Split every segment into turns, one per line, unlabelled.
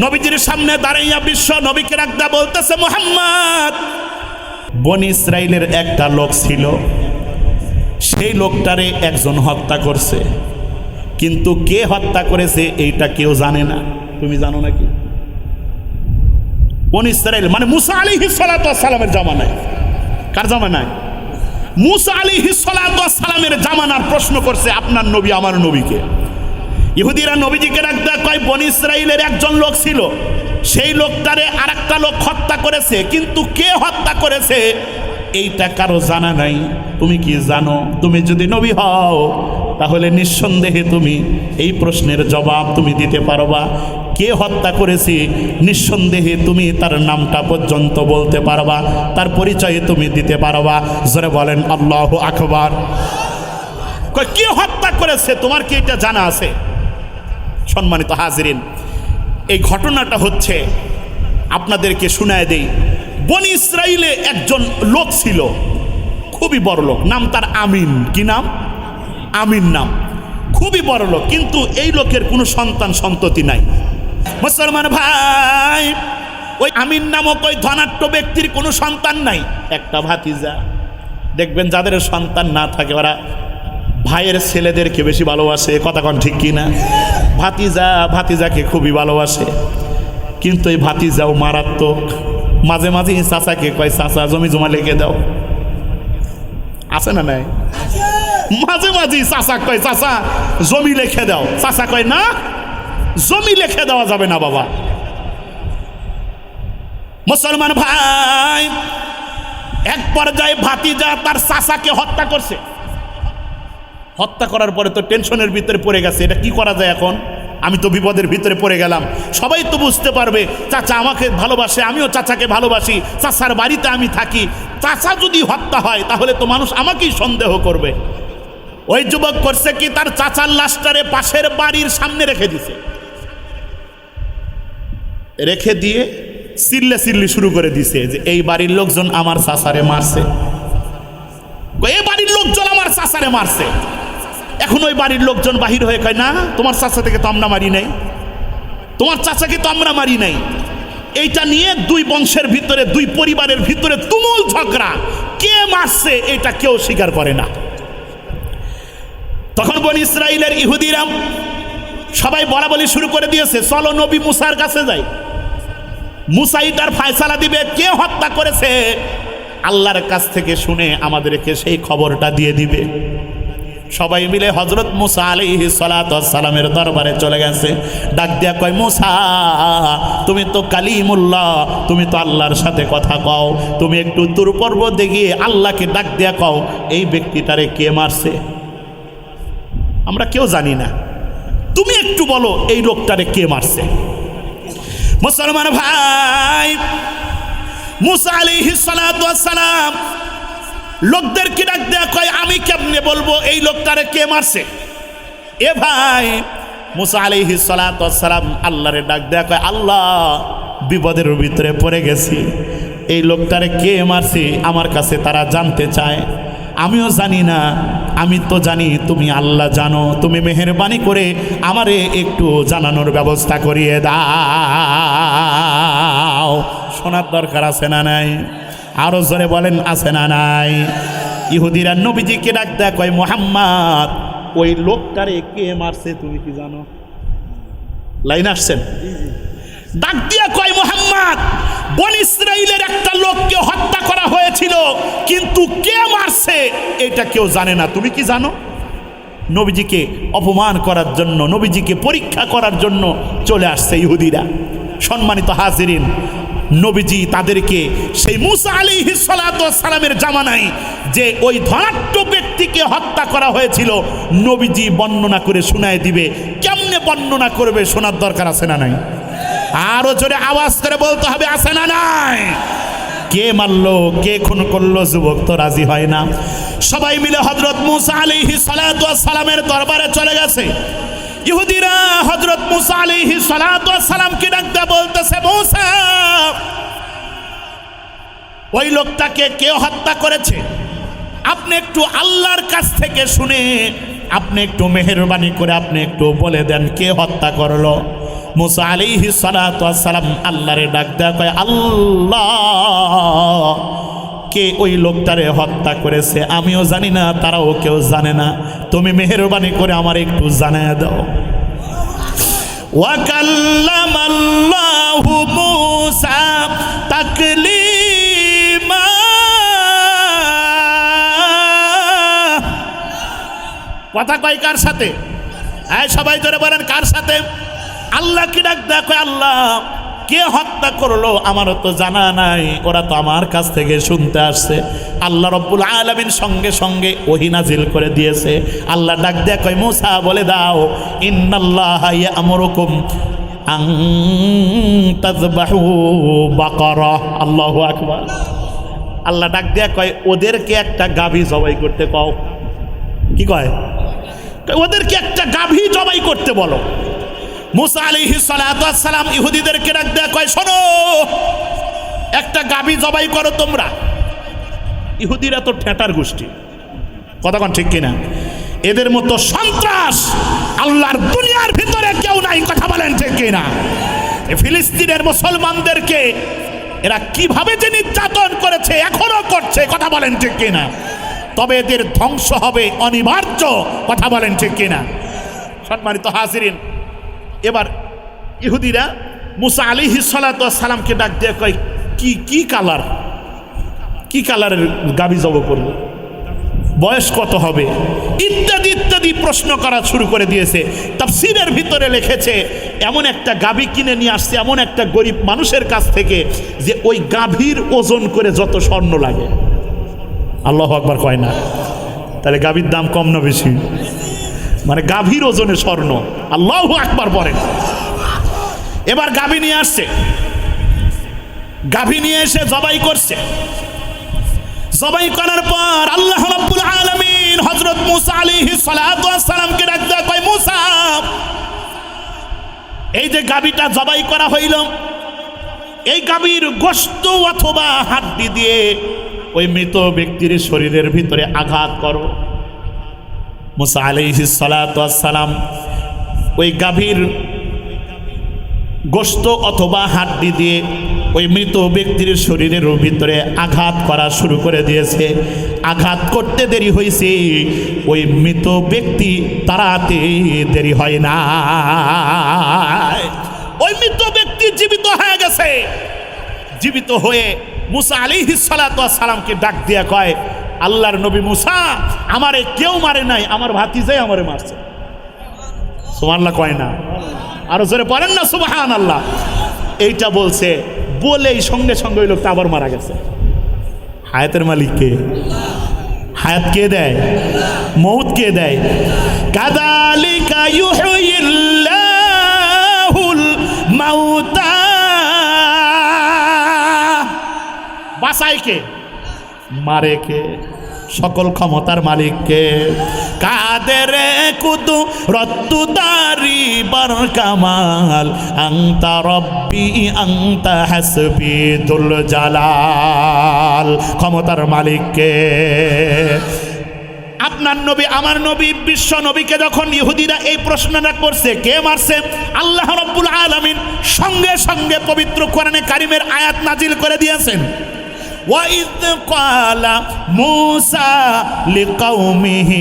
নবীজির সামনে দাঁড়াইয়া বিশ্ব নবীকে রাখদা বলতেছে, মোহাম্মদ! বন ইসরায়েলের একটা লোক ছিল। সেই লোকটারে একজন হত্যা করছে। কিন্তু কে হত্যা করেছে এইটা কেউ জানে না। তুমি জানো নাকি? বন ইসরায়েল মানে মুসা আলী সালামের জামানায়। কার জামানায়? মুসা আলী সালামের জামানার প্রশ্ন করছে, আপনার নবী আমার নবীকে। ইহুদিরা নবীজিকে রাখতে কয়, বন ইসরায়েলের একজন লোক ছিল। সেই লোকটারে আর একটা লোক হত্যা করেছে। কিন্তু কে হত্যা করেছে? এইটা কারও জানা নাই। তুমি কি জানো? তুমি যদি নবী হও, তাহলে নিঃসন্দেহে তুমি এই প্রশ্নের জবাব তুমি দিতে পারবা। কে হত্যা করেছে? নিঃসন্দেহে তুমি তার নামটা পর্যন্ত বলতে পারবা। তার পরিচয় তুমি দিতে পারবা। জোরে বলেন, আল্লাহ আকবার। কে হত্যা করেছে? তোমার কি এটা জানা আছে? সম্মানিত হাজিরিন, এই ঘটনাটা হচ্ছে আপনাদেরকে শোনায় দেই। বন ইসরায়েলে একজন লোক ছিল, খুবই বড় লোক, নাম তার আমিন। কি নাম? আমিন নাম। খুবই বড় লোক, কিন্তু এই লোকের কোনো সন্তান সন্ততি নাই। মুসলমান ভাই, ওই আমিন নামক ওই ধনাট্য ব্যক্তির কোনো সন্তান নাই। একটা ভাতিজা। দেখবেন যাদের সন্তান না থাকে, ওরা ভাইয়ের ছেলেদেরকে বেশি ভালোবাসে কথা কন ঠিক কি না ভাতিজা, ভাতিজাকে খুবই ভালোবাসে। কিন্তু এই ভাতিজাও মারাত্মক। মাঝে মাঝে চাচাকে কয়, চাচা, জমি জমা লিখে দাও। আছে না নাই? মাঝে মাঝে চাচা কয়, চাচা, জমি লেখে দাও। চাচা কয়, না, জমি লেখে দেওয়া যাবে না বাবা। মুসলমান ভাই এক পর্যায়ে ভাতিজা তার চাচাকে হত্যা করছে। হত্যা করার পরে তো টেনশনের ভিতরে পড়ে গেছে, এটা কি করা যায় এখন? আমি তো বিপদের ভিতরে পড়ে গেলাম। সবাই তো বুঝতে পারবে, চাচা আমাকে ভালোবাসে, আমিও চাচাকে ভালোবাসি, চাচার বাড়িতে আমি থাকি। চাচা যদি হত্যা হয়, তাহলে তো মানুষ আমাকেই সন্দেহ করবে। ওই যুবক করছে কি, তার চাচার লাশটারে পাশের বাড়ির সামনে রেখে দিছে। রেখে দিয়ে চিল্লে চিল্লি শুরু করে দিছে যে, এই বাড়ির লোকজন আমার চাচারে মারছে। এই বাড়ির লোকজন আমার চাচারে মারছে। এখন ওই বাড়ির লোকজন বাহির হয়ে কয়, না, তোমার চাচা থেকে তো আমরা মারি নাই। তোমার চাচাকে তো আমরা মারি নাই। এইটা নিয়ে দুই বংশের ভিতরে, দুই পরিবারের ভিতরে তুমুল ঝগড়া। কে মারছে এটা কেউ স্বীকার করে না। তখন বন ইসরায়েলের ইহুদিরাম সবাই বলা বলি শুরু করে দিয়েছে, চলো নবী মুসার কাছে যাই। মুসাই তার ফায়সালা দিবে, কে হত্যা করেছে? আল্লাহর কাছ থেকে শুনে আমাদেরকে সেই খবরটা দিয়ে দিবে। সবাই মিলে হজরত মুসা আলিহি সালামের দরবারে চলে গেছে। ডাক দিয়া কয়, মুসা, তুমি তো কালিমুল্লাহ, তুমি তো আল্লাহর সাথে কথা কও, তুমি একটু দূর পর্বতে গিয়ে আল্লাহকে ডাক দিয়া কও, এই ব্যক্তিটারে কে মারছে? আমরা কেউ জানি না। তুমি একটু বলো, এই লোকটারে কে মারছে? মুসলমান ভাই, মুসা আলিহি সালাম লোকদেরকে ডাক দেয়া কয়, আমি কেমনে বলব? এই লোকটারে কে মারছে? এ ভাই, মুসা আলিহি সালাম আল্লাহরে ডাক দেয়া কয়, আল্লাহ, বিপদের ভিতরে পড়ে গেছি। এই লোকটারে কে মারছে? আমার কাছে তারা জানতে চায়। আমিও জানি না। আমি তো জানি তুমি আল্লাহ জানো। তুমি মেহরবানি করে আমারে একটু জানানোর ব্যবস্থা করিয়ে দাও। শোনার দরকার আছে না নাই? আরও জোরে বলেন, আছে না নাই? ইহুদিরা নবীজিকে ডাক দেয় কয়, মোহাম্মদ, ওই লোকটারে কে মারছে তুমি কি জানো? লাইন আসছেন? ডাক দিয়া কয়, মোহাম্মদ, বন ইসরায়েলের একটা লোককে হত্যা করা হয়েছিল, কিন্তু কে মারছে এটা কেউ জানে না। তুমি কি জানো? নবীজিকে অপমান করার জন্য, নবীজিকে পরীক্ষা করার জন্য চলে আসছে ইহুদিরা। সম্মানিত হাজিরিন, নবীজি তাদেরকে সেই মুসা আলী সালামের জামানায় যে ওই ধনাট্য ব্যক্তিকে হত্যা করা হয়েছিল, নবীজি বর্ণনা করে শোনায় দিবে। কেমনে বর্ণনা করবে শোনার দরকার আছে না নাই? আরও জোরে আওয়াজ করে বলতে হবে, আছে না নাই? কে মারলো, কে খুন করল, যুবক তো রাজি হয় না। সবাই মিলে হজরত মুসা আলিহি সালামের দরবারে চলে গেছে। ইহুদিরা হজরত মুসা আলিহি সালামকে ডাকতে বলতেছে, মুসা, ওই লোকটাকে কে হত্যা করেছে? আপনি একটু আল্লাহর কাছ থেকে শুনে, আপনি একটু মেহরবানি করে আপনি একটু বলে দেন, কে হত্যা করল? মুসা আলিহি সালাম আল্লাহরে ডাক দেয়া কয়, আল্লাহ কে ওই লোকটারে হত্যা করেছে? আমিও জানি না, তারাও কেউ জানে না। তুমি মেহরবানি করে আমার একটু জানায় দাও। আল্লাহু কথা কয় কার সাথে? হ্যাঁ সবাই ধরে বলেন কার সাথে? আল্লাহ কি ডাক দেখো আল্লাহ। কে হত্যা করল আমারও তো জানা নাই ওরা তো আমার কাছ থেকে শুনতে আসছে। আল্লাহ রব্বুল আলমিন সঙ্গে সঙ্গে ওহি নাজিল করে দিয়েছে। আল্লাহ ডাক দেয়া কয় মুসা বলে দাও ইন্নাল্লাহ আমরকুম আল্লাহু আকবার। আল্লাহ ডাক দেয়া কয় ওদেরকে একটা গাভী জবাই করতে কও। কি কয়, ওদেরকে একটা গাভী জবাই করতে বলো। মুসা আলিহি সালাম ইহুদিদেরকে ডাক দেয়া কয়, শোনো, একটা গাভী জবাই করো তোমরা। ইহুদিরা তো ঠেটার গোষ্ঠী। কতক্ষণ ঠিক কিনা? এদের মতো সন্ত্রাস আল্লাহর দুনিয়ার ভিতরে কেউ নাই, কথা বলেন ঠিক কিনা? ফিলিস্তিনের মুসলমানদেরকে এরা কীভাবে যে নির্যাতন করেছে, এখনও করছে, কথা বলেন ঠিক কিনা? তবে এদের ধ্বংস হবে অনিবার্য, কথা বলেন ঠিক কিনা? সম্মানিত হাজিরিন এবার ইহুদিরা মুসা আলী সালামকে ডাক দিয়ে কয়, কি কি কালার? কি কালারের গাবি জব করব বয়স কত হবে? ইত্যাদি ইত্যাদি প্রশ্ন করা শুরু করে দিয়েছে। তাফসিরের ভিতরে লিখেছে, এমন একটা গাভী কিনে নিয়ে আসছে এমন একটা গরিব মানুষের কাছ থেকে যে ওই গাভীর ওজন করে যত স্বর্ণ লাগে। আল্লাহ আকবার কয় না। তাহলে গাভীর দাম কম না বেশি? মানে গাভীর ওজনে স্বর্ণ। আল্লাহ আকবার পড়েন এবার গাভী নিয়ে আসছে। গাভী নিয়ে এসে জবাই করছে। জবাই করার পর আল্লাহ রাব্বুল হযরত মুসা আলাইহিস সালাতু ওয়াস কয়, মুসা, এই যে গাবিটা জবাই করা হইল, এই গাবির গোশত অথবা হাড্ডি দিয়ে ওই মৃত ব্যক্তির শরীরের ভিতরে আঘাত করো। মুসা আলাইহিস সালাতু ওয়াস সালাম ওই গাভীর গোস্ত অথবা হাড্ডি দিয়ে ওই মৃত ব্যক্তির শরীরের ভিতরে আঘাত করা শুরু করে দিয়েছে। আঘাত করতে দেরি হয়েছে ওই মৃত ব্যক্তি তাড়াতে দেরি হয় না ওই মৃত ব্যক্তি জীবিত হয়ে গেছে। জীবিত হয়ে মুসা আলী সালামকে ডাক দিয়া কয়, আল্লাহর নবী মুসা আমারে কেউ মারে নাই, আমার ভাতিজাই আমারে মারছে। সুমান্লা কয় না? আরও জোরে পড়েন না সুবাহান আল্লাহ এইটা বলছে, বলেই সঙ্গে সঙ্গে ওই লোকটা আবার মারা গেছে। হায়াতের মালিক কে? হায়াত কে দেয়? মৌত কে দেয়? কাদালিকা ইউহিল্লাহুল বাসাই কে? মারে কে? সকল ক্ষমতার মালিককে। কাদের কুদু রত্তু দারি বার কামাল, আংতা রব্বি, আংতা হাসবি দুল জালাল। ক্ষমতার মালিককে। আপনার নবী, আমার নবী, বিশ্ব নবীকে যখন ইহুদিরা এই প্রশ্নটা করছে, কে মারছে? আল্লাহ রব্বুল আলামিন সঙ্গে সঙ্গে পবিত্র কোরআনে কারিমের আয়াত নাজিল করে দিয়েছেন। وإذ قال موسى لقومه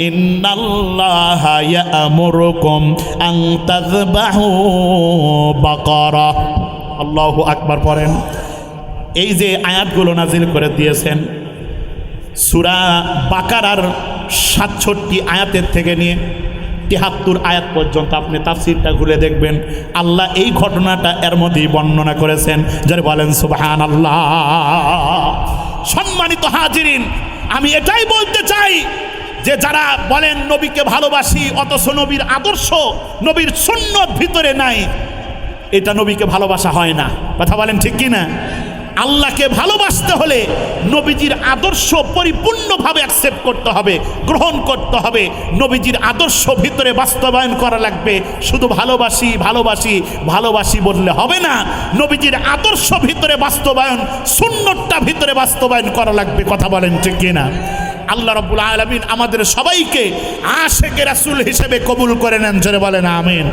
إن الله يأمركم أن تذبحوا بقرة الله أكبر পড়েন এই যে আয়াতগুলো নাজিল করে দিয়েছেন সুরা বাকারার সাতষট্টি আয়াতের থেকে নিয়ে তিহাত্তর আয়াত পর্যন্ত আপনি তাফসিরটা ঘুরে দেখবেন। আল্লাহ এই ঘটনাটা এর মধ্যেই বর্ণনা করেছেন। যারা বলেন সুবহান আল্লাহ সম্মানিত হাজিরিন, আমি এটাই বলতে চাই যে যারা বলেন নবীকে ভালোবাসি, অথচ নবীর আদর্শ, নবীর সুন্নত ভিতরে নাই, এটা নবীকে ভালোবাসা হয় না। কথা বলেন ঠিক কি না আল্লাহকে ভালোবাসতে হলে নবীজির আদর্শ পরিপূর্ণভাবে অ্যাকসেপ্ট করতে হবে, গ্রহণ করতে হবে। নবীজির আদর্শ ভিতরে বাস্তবায়ন করা লাগবে। শুধু ভালোবাসি ভালোবাসি ভালোবাসি বললে হবে না। নবীজির আদর্শ ভিতরে বাস্তবায়ন শূন্যটা ভিতরে বাস্তবায়ন করা লাগবে। কথা বলেন ঠিক কিনা? আল্লাহ রব্বুল আলমিন আমাদের সবাইকে আশেকে রাসুল হিসেবে কবুল করে নেন। জোরে বলেন, আমিন।